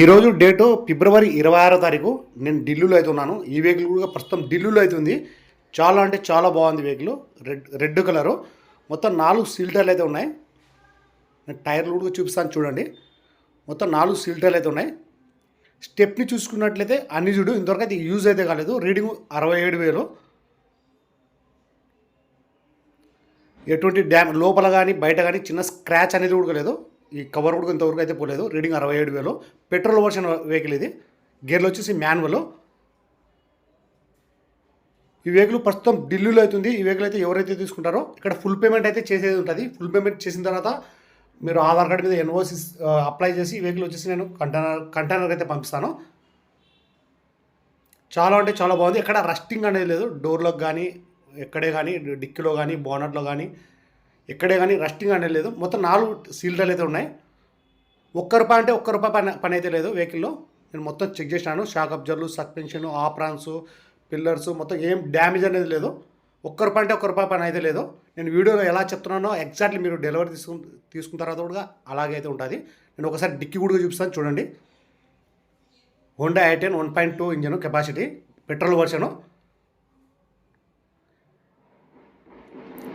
ఈరోజు డేటు ఫిబ్రవరి ఇరవై ఆరో తారీఖు. నేను ఢిల్లీలో అయితే ఉన్నాను. ఈ వెహికల్ కూడా ప్రస్తుతం ఢిల్లీలో అయితే ఉంది. చాలా అంటే చాలా బాగుంది వెహికల్ రెడ్ రెడ్ కలరు మొత్తం నాలుగు సిల్టర్లు అయితే ఉన్నాయి. నేను టైర్లు కూడా చూపిస్తాను చూడండి. మొత్తం నాలుగు సిల్టర్లు అయితే ఉన్నాయి. స్టెప్ని చూసుకున్నట్లయితే అన్ని చూడు ఇంతవరకు అయితే యూజ్ అయితే కాలేదు. రీడింగ్ అరవై ఏడు వేలు. ఎటువంటి డ్యామ్ లోపల కానీ బయట కానీ చిన్న స్క్రాచ్ అనేది కూడా లేదు. ఈ కవర్ కూడా ఇంతవరకు అయితే పోలేదు. రీడింగ్ అరవై ఏడు వేలు. పెట్రోల్ వర్షన్ వెహికల్ ఇది. గేర్లు వచ్చేసి మాన్యువల్ ఈ వెహికల్ ప్రస్తుతం ఢిల్లీలో అవుతుంది ఈ వెహికల్ అయితే ఎవరైతే తీసుకుంటారో ఇక్కడ ఫుల్ పేమెంట్ అయితే చేసేది ఉంటుంది. ఫుల్ పేమెంట్ చేసిన తర్వాత మీరు ఆధార్ కార్డు మీద ఎన్ఓసి అప్లై చేసి ఈ వెహికల్ వచ్చేసి నేను కంటైనర్ కంటైనర్కి అయితే పంపిస్తాను. చాలా అంటే చాలా బాగుంది. ఎక్కడ రస్టింగ్ అనేది లేదు. డోర్లోకి కానీ ఎక్కడే కానీ డిక్కీలో కానీ బోనట్లో కానీ ఎక్కడే కానీ రస్టింగ్ అనేది లేదు. మొత్తం నాలుగు సీల్డర్లు అయితే ఉన్నాయి. ఒక్క రూపాయి అంటే ఒక్క రూపాయి పని పని అయితే లేదు వెహికల్లో. నేను మొత్తం చెక్ చేసినాను. షాక్ అబ్జర్లు సస్పెన్షన్ ఆప్రాన్స్ పిల్లర్స్ మొత్తం ఏం డ్యామేజ్ అనేది లేదు. ఒక్క రూపాయి అంటే ఒక్క రూపాయి పని అయితే లేదు. నేను వీడియోలో ఎలా చెప్తున్నానో ఎగ్జాక్ట్లీ మీరు డెలివరీ తీసుకు తీసుకున్న తర్వాత కూడా అలాగే అయితే ఉంటుంది. నేను ఒకసారి డిక్కీ కూడా చూపిస్తాను చూడండి. Honda i ten one point two engine capacity petrol version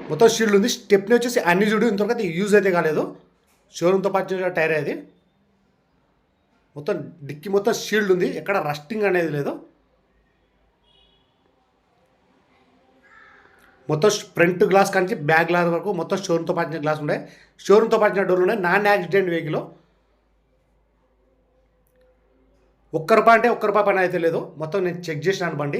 మొత్తం షీల్డ్ ఉంది. స్టెప్ని వచ్చేసి అన్ని చూడు ఇంతవరకు అయితే యూజ్ అయితే కాలేదు. షోరూమ్తో పాటు చేసిన టైర్ అది. మొత్తం డిక్కి మొత్తం షీల్డ్ ఉంది. ఎక్కడ రస్టింగ్ అనేది లేదు. మొత్తం ఫ్రంట్ గ్లాస్ కానీ బ్యాక్ గ్లాస్ వరకు మొత్తం షోరూమ్తో పాటిన గ్లాస్ ఉన్నాయి షోరూమ్తో పాటిన డోర్లు ఉన్నాయి నాన్ యాక్సిడెంట్ వెహికల్ ఒక్క రూపాయి అంటే ఒక్క రూపాయి పని అయితే లేదు. మొత్తం నేను చెక్ చేసినాను బండి.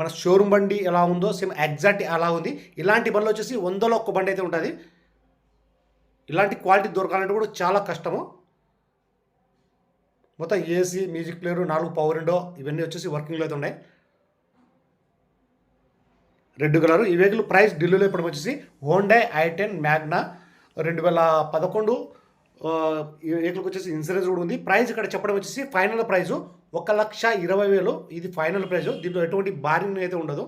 మన షోరూమ్ బండి ఎలా ఉందో సేమ్ ఎగ్జాక్ట్ అలా ఉంది. ఇలాంటి బండ్లు వచ్చేసి వందలో ఒక్క బండి అయితే ఉంటుంది. ఇలాంటి క్వాలిటీ దొరకాలంటే కూడా చాలా కష్టము. మొత్తం ఏసీ మ్యూజిక్ ప్లేయర్ నాలుగు పవర్ విండో ఇవన్నీ వచ్చేసి వర్కింగ్లో అయితే ఉన్నాయి. Red colour. ఈ వెహికల్ ప్రైస్ ఢిల్లీలో ఇప్పుడు వచ్చేసి హోండా ఐ టెన్ మ్యాగ్నా రెండు వేల పదకొండు వెహికల్కి వచ్చేసి ఇన్సూరెన్స్ కూడా ఉంది. ప్రైస్ ఇక్కడ చెప్పడం వచ్చేసి ఫైనల్ ప్రైస్ ఒక లక్ష ఇరవై వేలు. ఇది ఫైనల్ ప్రైస్. దీంట్లో ఎటువంటి బారింగ్ అయితే ఉండదు.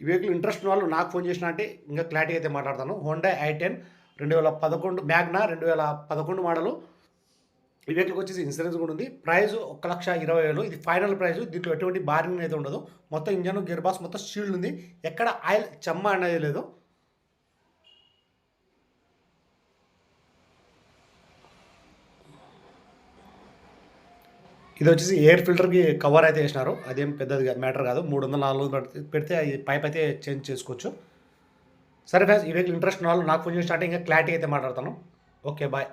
ఈ వెహికల్ ఇంట్రెస్ట్ ఉన్న వాళ్ళు నాకు ఫోన్ చేసిన అంటే ఇంకా క్లారిటీ అయితే మాట్లాడతాను. హోండా ఐ టెన్ రెండు వేల పదకొండు మ్యాగ్నా రెండు వేల పదకొండు మోడలు. ఈ వెహికల్కి వచ్చేసి ఇన్సూరెన్స్ కూడా ఉంది. ప్రైస్ ఒక లక్ష ఇరవై వేలు. ఇది ఫైనల్ ప్రైస్. దీంట్లో ఎటువంటి బారింగ్ అయితే ఉండదు. మొత్తం ఇంజన్ గేర్ బాక్స్ మొత్తం షీల్డ్ ఉంది. ఎక్కడ ఆయిల్ చెమ్మ అనేది లేదు. ఇది వచ్చేసి ఎయిర్ ఫిల్టర్కి కవర్ అయితే వేసినారు. అదేం పెద్దది మ్యాటర్ కాదు. మూడు వందల నాలుగు వందలు పెడితే- అది ఈ పైప్ అయితే చేంజ్ చేసుకోవచ్చు. సరే ఫ్రెండ్స్ ఈ వెహికల్ ఇంట్రెస్ట్ వాళ్ళు నాకు ఫోన్ చేసి స్టార్టింగ్ ఇంకా క్లారిటీ అయితే మాట్లాడతాను. Okay bye.